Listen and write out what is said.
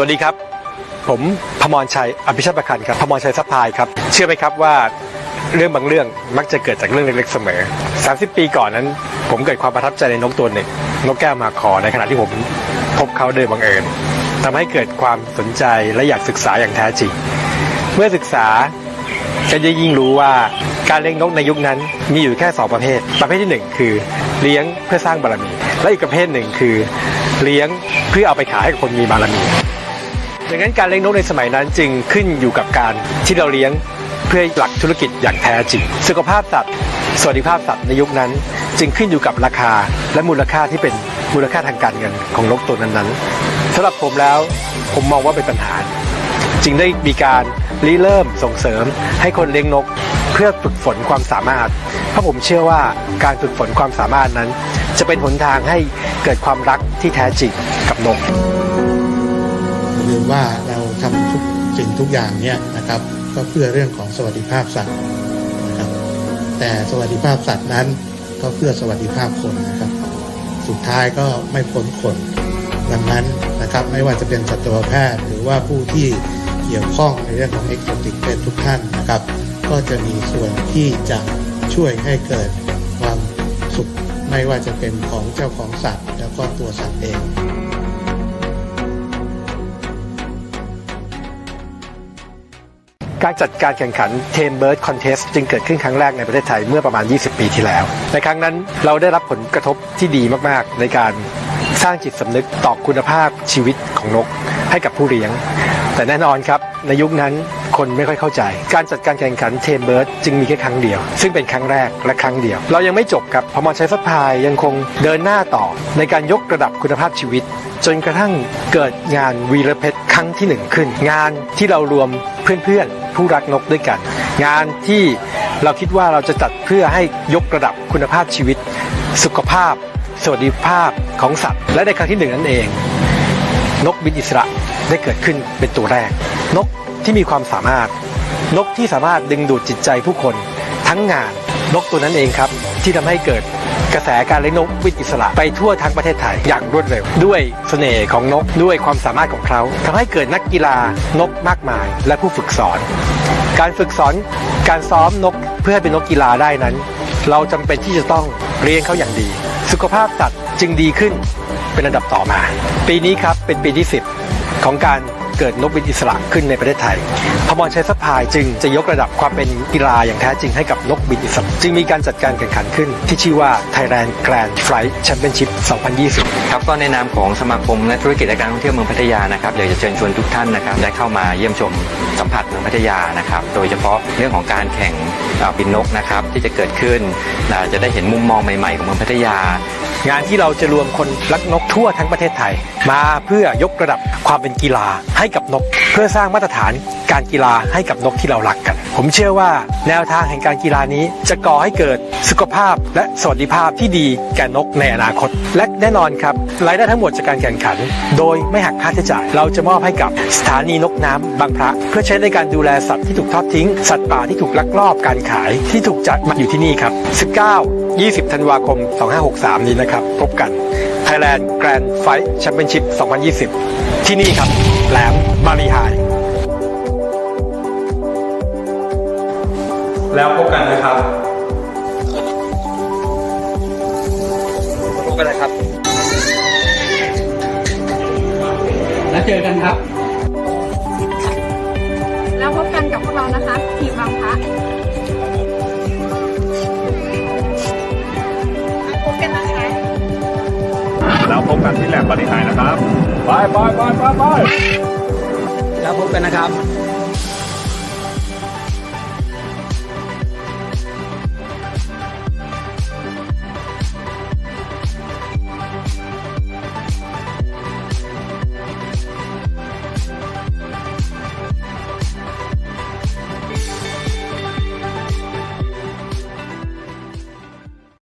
วัสดีครับ ผมพมรชัยอภิชาติประคันครับพมรชัยซัพพลายครับ เชื่อไหมครับว่าเรื่องบางเรื่องมักจะเกิดจากเรื่องเล็กๆเสมอ 30 ปีก่อนนั้น ผมเกิดความประทับใจในนกตัวหนึ่งนกแก้วมาคอในขณะที่ผมพบเขาโดยบังเอิญทำให้เกิดความสนใจและอยากศึกษาอย่างแท้จริง เมื่อศึกษาก็จะยิ่งรู้ว่าการเลี้ยงนกในยุคนั้นมีอยู่แค่สองประเภท ประเภทที่หนึ่งคือเลี้ยงเพื่อสร้างบารมี และอีกประเภทหนึ่งคือ เลี้ยงเพื่อเอาไปขายให้กับคนมีบารมี ดังนั้นการเลี้ยงนกในสมัยนั้นจึงขึ้นอยู่กับการที่เราเลี้ยงเพื่อหลักธุรกิจอย่างแท้จริง สุขภาพสัตว์สวัสดิภาพสัตว์ในยุคนั้น จึงขึ้นอยู่กับราคาและมูลค่าที่เป็นมูลค่าทางการเงินของนกตัวนั้นๆสำหรับผมแล้วผมมองว่าเป็นปัญหา จึงได้มีการริเริ่มส่งเสริมให้คนเลี้ยงนกเพื่อฝึกฝนความสามารถ เพราะผมเชื่อว่าการฝึกฝนความสามารถนั้น จะเป็นหนทางให้เกิดความรักที่แท้จริงกับนก มว่าเราทำทุกสิ่งทุกอย่างเนี่ยนะครับ ก็เพื่อเรื่องของสวัสดิภาพสัตว์นะครับ แต่สวัสดิภาพสัตว์นั้นก็เพื่อสวัสดิภาพคนนะครับ สุดท้ายก็ไม่พ้นคนดังนั้นนะครับไม่ว่าจะเป็นสัตวแพทย์ หรือว่าผู้ที่เกี่ยวข้องในเรื่องของเอ็กโซติกเป็นทุกท่านนะครับ ก็จะมีส่วนที่จะช่วยให้เกิดความสุขไม่ว่าจะเป็นของเจ้าของสัตว์ แล้วก็ตัวสัตว์เอง การจัดการแข่งขัน Tame Bird Contest จึงเกิดขึ้นครั้งแรกในประเทศไทยเมื่อประมาณ 20 ปีที่แล้ว ในครั้งนั้นเราได้รับผลกระทบที่ดีมากๆ ในการสร้างจิตสำนึกต่อคุณภาพชีวิตของนกให้กับผู้เลี้ยง แต่แน่นอนครับในยุคนั้นคนไม่ค่อยเข้าใจ การจัดการแข่งขัน Tame Bird จึงมีแค่ครั้งเดียว ซึ่งเป็นครั้งแรกและครั้งเดียว เรายังไม่จบครับพมรชัยสัพพายยังคงเดินหน้าต่อ ในการยกระดับคุณภาพชีวิต จนกระทั่งเกิดงานวีรเพชรครั้งที่หนึ่งขึ้น งานที่เรารวม เพื่อนๆ ผู้รักนกด้วยกัน งานที่เราคิดว่าเราจะจัดเพื่อให้ยกระดับคุณภาพชีวิต สุขภาพ สวัสดิภาพของสัตว์ และในครั้งที่หนึ่งนั่นเอง นกบินอิสระได้เกิดขึ้นเป็นตัวแรก นกที่มีความสามารถ นกที่สามารถดึงดูดจิตใจผู้คน ทั้งงานนกตัวนั้นเองครับ ที่ทำให้เกิด กระแสการเลี้ยงนกบินอิสระไปทั่วทั้งประเทศไทยอย่างรวดเร็ว ด้วยเสน่ห์ของนกด้วยความสามารถของเขาทำให้เกิดนักกีฬานกมากมาย และผู้ฝึกสอน การฝึกสอนการซ้อมนกเพื่อให้เป็นนกกีฬาได้นั้น เราจำเป็นที่จะต้องเลี้ยงเขาอย่างดี สุขภาพสัตว์จึงดีขึ้นเป็นระดับต่อมา ปีนี้ครับเป็นปีที่ 10 ของการ เกิดนกบินอิสระขึ้นในประเทศไทยพมรชัยสพายจึงจะยกระดับความเป็นกีฬาอย่างแท้จริงให้กับนกบินอิสระ จึงมีการจัดการแข่งขันขึ้น ที่ชื่อว่า Thailand Grand Flight Championship 2020 ครับก็ในนามของสมาคมและธุรกิจและการท่องเที่ยวเมืองพัทยานะครับอยากจะเชิญชวนทุกท่านนะครับได้เข้ามาเยี่ยมชมสัมผัสเมืองพัทยานะครับโดยเฉพาะเรื่องของการแข่งบินนกนะครับที่จะเกิดขึ้นจะได้เห็นมุมมองใหม่ ๆ ของเมืองพัทยา งานที่เราจะรวมคนรักนกทั่วทั้งประเทศไทย มาเพื่อยกระดับความเป็นกีฬาให้กับนก เพื่อสร้างมาตรฐาน การกีฬาให้กับนกที่เรารักกัน ผมเชื่อว่าแนวทางแห่งการกีฬานี้ จะก่อให้เกิดสุขภาพและสวัสดิภาพที่ดีแก่นกในอนาคต และแน่นอนครับรายได้ทั้งหมดจากการแข่งขัน โดยไม่หักค่าใช้จ่าย เราจะมอบให้กับสถานีนกน้ำบางพระ เพื่อใช้ในการดูแลสัตว์ที่ถูกทอดทิ้ง สัตว์ป่าที่ถูกลักลอบการขายที่ถูกจัดมาอยู่ที่นี่ครับ 19 20 ธันวาคม 2563 นี้นะครับ พบกัน Thailand Grand Fight Championship 2020 ที่นี่ครับ แหลม กันนะครับพบกันเลยครับ แล้วเจอกันครับ แล้วพบกันกับพวกเรานะคะ ทีมบางพระพบกันนะคะ แล้วพบกันที่แหลมบริหารนะครับไปไปไปไปไปแล้วพบกันนะครับ